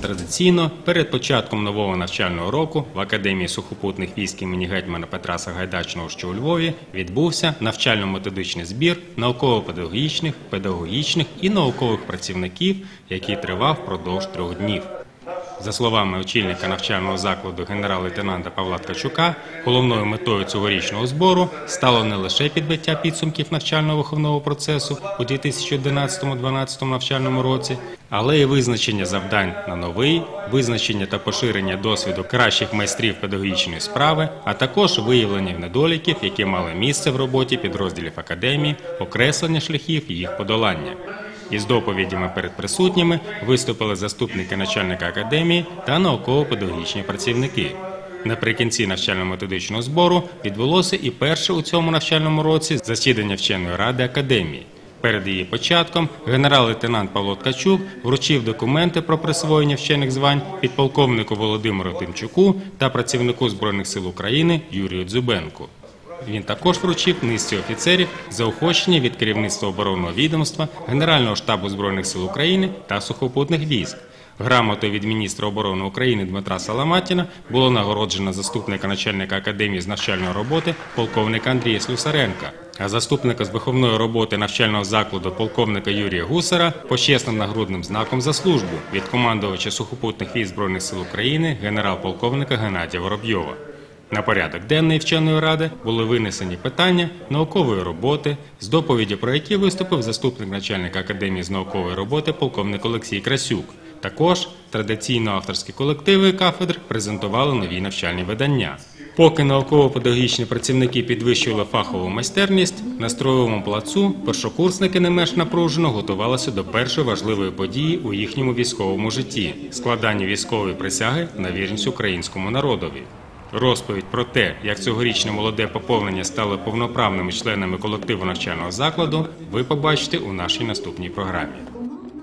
Традиційно перед початком нового навчального року в Академії сухопутних військ імені гетьмана Петра Сагайдачного, що у Львові, відбувся навчально-методичний збір науково-педагогічних, педагогічних і наукових працівників, який тривав впродовж трьох днів. За словами очільника навчального закладу генерал-лейтенанта Павла Ткачука, головною метою цьогорічного збору стало не лише підбиття підсумків навчально-виховного процесу у 2011-2012 навчальному році, але й визначення завдань на новий, визначення та поширення досвіду кращих майстрів педагогічної справи, а також виявлення недоліків, які мали місце в роботі підрозділів академії, окреслення шляхів їх подолання. Із доповідями перед присутніми виступили заступники начальника академії та науково-педагогічні працівники. Наприкінці навчально-методичного збору відбулося і перше у цьому навчальному році засідання вченої ради академії. Перед її початком генерал-лейтенант Павло Ткачук вручив документи про присвоєння вчених звань підполковнику Володимиру Тимчуку та працівнику Збройних сил України Юрію Дзюбенку. Він також вручив низці офіцерів заохочення від керівництва оборонного відомства, Генерального штабу Збройних сил України та сухопутних військ. Грамотою від міністра оборони України Дмитра Саламатіна було нагороджено заступника начальника академії з навчальної роботи полковника Андрія Слюсаренка, заступника з виховної роботи навчального закладу полковника Юрія Гусара почесним нагрудним знаком за службу від командувача сухопутних військ Збройних сил України генерал-полковника Геннадія Воробйова. На порядок денний вченої ради були винесені питання наукової роботи, з доповіді про які виступив заступник начальника академії з наукової роботи полковник Олексій Красюк. Також традиційно авторські колективи кафедр презентували нові навчальні видання. Поки науково-педагогічні працівники підвищували фахову майстерність, на строєвому плацу першокурсники не менш напружено готувалися до першої важливої події у їхньому військовому житті складання військової присяги на вірність українському народові. Розповідь про те, як цьогорічне молоде поповнення стало повноправними членами колективу навчального закладу, ви побачите у нашій наступній програмі.